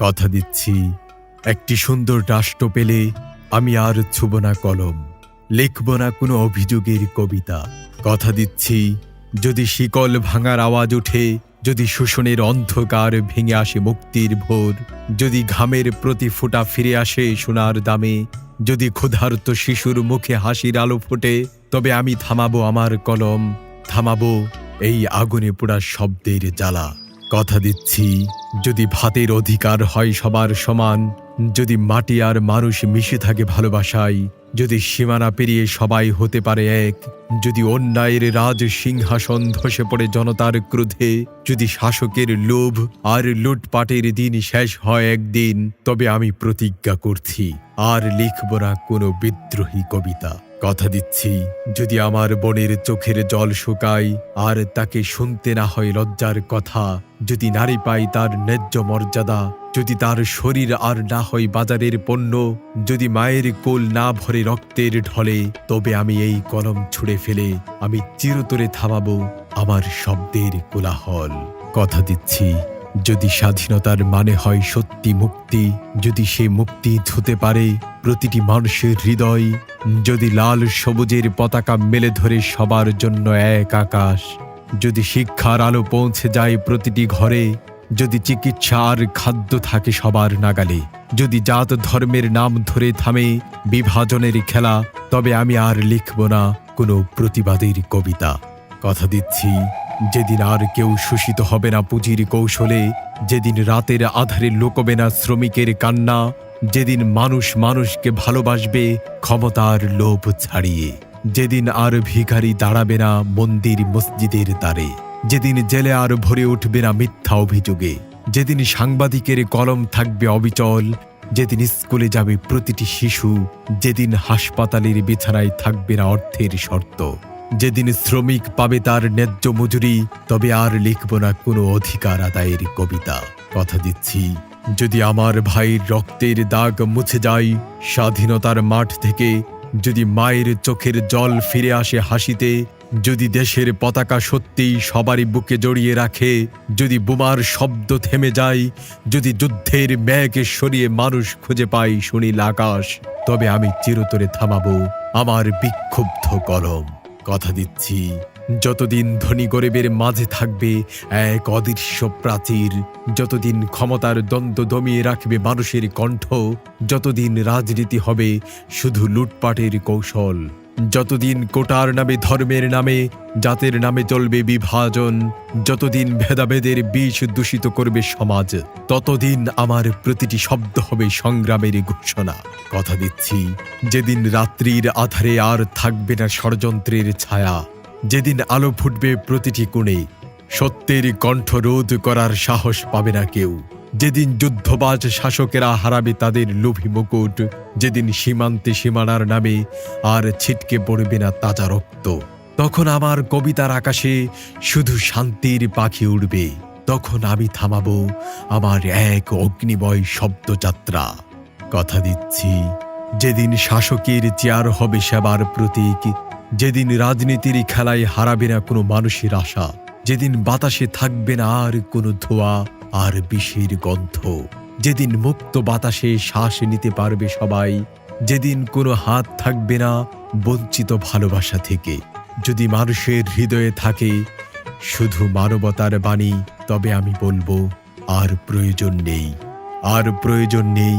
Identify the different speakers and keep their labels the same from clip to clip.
Speaker 1: কথা দিচ্ছি। একটি সুন্দর রাষ্ট্র পেলে আমি আর ছুব না কলম, লিখব না কোনো অভিযোগের কবিতা। কথা দিচ্ছি, যদি শিকল ভাঙার আওয়াজ ওঠে, যদি শোষণের অন্ধকার ভেঙে আসে মুক্তির ভোর, যদি ঘামের প্রতি ফোঁটা ফিরে আসে সোনার দামে, যদি ক্ষুধার্ত শিশুর মুখে হাসির আলো ফোটে, তবে আমি থামাবো আমার কলম, থামাবো এই আগুনে পোড়া শব্দের জ্বালা। কথা দিচ্ছি, যদি ভাতের অধিকার হয় সবার সমান, যদি মাটি আর মানুষ মিশে থাকে ভালোবাসায়, যদি সীমানা পেরিয়ে সবাই হতে পারে এক, যদি অন্যায়ের রাজ সিংহাসন ধসে পড়ে জনতার ক্রোধে, যদি শাসকের লোভ আর লুটপাটের দিন শেষ হয় একদিন, তবে আমি প্রতিজ্ঞা করছি, আর লিখব না কোনো বিদ্রোহী কবিতা। কথা দিচ্ছি, যদি আমার বোনের চোখের জল শুকায় আর তাকে শুনতে না হয় লজ্জার কথা, যদি নারী পায় তার ন্যায্য মর্যাদা, যদি তার শরীর আর না হয় বাজারের পণ্য, যদি মায়ের কোল না ভরে রক্তের ঢলে, তবে আমি এই কলম ছুঁড়ে ফেলে আমি চিরতরে থামাবো আমার শব্দের কোলাহল। কথা দিচ্ছি যদি স্বাধীনতার মানে হয় সত্যি মুক্তি, যদি সে মুক্তি ধুতে পারে প্রতিটি মানুষের হৃদয়, যদি লাল সবুজের পতাকা মেলে ধরে সবার জন্য এক আকাশ, যদি শিক্ষার আলো পৌঁছে যায় প্রতিটি ঘরে, যদি চিকিৎসা আর খাদ্য থাকে সবার নাগালে, যদি জাত ধর্মের নাম ধরে থামে বিভাজনের খেলা, তবে আমি আর লিখব না কোনো প্রতিবাদের কবিতা। কথা দিচ্ছি যেদিন আর কেউ শোষিত হবে না পুঁজির কৌশলে, যেদিন রাতের আধারে লোকবে না শ্রমিকের কান্না, যেদিন মানুষ মানুষকে ভালোবাসবে ক্ষমতার লোভ ছাড়িয়ে, যেদিন আর ভিখারি দাঁড়াবে না মন্দির মসজিদের দ্বারে, যেদিন জেলে আর ভরে উঠবে না মিথ্যা অভিযোগে, যেদিন সাংবাদিকের কলম থাকবে অবিচল, যেদিন স্কুলে যাবে প্রতিটি শিশু, যেদিন হাসপাতালের বিছানায় থাকবে না অর্থের শর্ত। যেদিন শ্রমিক পাবে তার ন্যায্য মজুরি, তবে আর লিখব না কোনো অধিকার আদায়ের কবিতা। কথা দিচ্ছি, যদি আমার ভাইয়ের রক্তের দাগ মুছে যায়, স্বাধীনতার মাঠ থেকে যদি মায়ের চোখের জল ফিরে আসে হাসিতে, যদি দেশের পতাকা সত্যিই সবারই বুকে জড়িয়ে রাখে, যদি বোমার শব্দ থেমে যায়, যদি যুদ্ধের ম্যাগে সরিয়ে মানুষ খুঁজে পাই শুনিল আকাশ, তবে আমি চিরতরে থামাবো আমার বিক্ষুব্ধ কলম। কথা দিচ্ছি। যতদিন ধনী গরিবের মাঝে থাকবে, এক অদৃশ্য প্রাচীর, যতদিন ক্ষমতার দ্বন্দ্ব দমিয়ে রাখবে মানুষের কণ্ঠ, যতদিন রাজনীতি হবে, শুধু লুটপাটের কৌশল। যতদিন কোটার নামে, ধর্মের নামে, জাতের নামে চলবে বিভাজন, যতদিন ভেদাভেদের বিষ দূষিত করবে সমাজ, ততদিন আমার প্রতিটি শব্দ হবে সংগ্রামের ঘোষণা। কথা দিচ্ছি, যেদিন রাত্রির আধারে আর থাকবে না ষড়যন্ত্রের ছায়া, যেদিন আলো ফুটবে প্রতিটি কোণে, সত্যের কণ্ঠ রোধ করার সাহস পাবে না কেউ। যেদিন যুদ্ধবাজ শাসকেরা হারাবে তাদের লোভী মুকুট, যেদিন সীমান্তে সীমানার নামে আর ছিটকে পড়বে না তাজা রক্ত, তখন আমার কবিতার আকাশে শুধু শান্তির পাখি উড়বে। তখন আমি থামাবো আমার এক অগ্নিময় শব্দযাত্রা। কথা দিচ্ছি, যেদিন শাসকের চেয়ার হবে সেবার প্রতীক, যেদিন রাজনীতির খেলায় হারাবে না কোনো মানুষের আশা, যেদিন বাতাসে থাকবে না আর কোনো ধোয়া আর বিষের গন্ধ। যেদিন মুক্ত বাতাসে শ্বাস নিতে পারবে সবাই, যেদিন কোনো হাত থাকবে না বঞ্চিত ভালোবাসা থেকে। যদি মানুষের হৃদয়ে থাকে শুধু মানবতার বাণী, তবে আমি বলব, আর প্রয়োজন নেই। আর প্রয়োজন নেই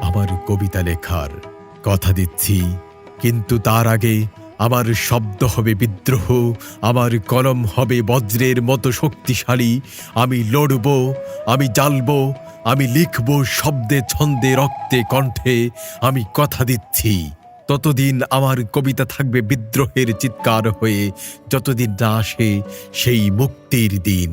Speaker 1: আমার কবিতা লেখার। কথা দিচ্ছি, কিন্তু তার আগে আমার শব্দ হবে বিদ্রোহ আমার কলম হবে বজ্রের মতো শক্তিশালী। আমি লড়ব, আমি জ্বালব, আমি লিখব শব্দে ছন্দে রক্তে কণ্ঠে, আমি কথা দিচ্ছি। ততদিন আমার কবিতা থাকবে বিদ্রোহের চিৎকার হয়ে, যতদিন না আসে সেই মুক্তির দিন।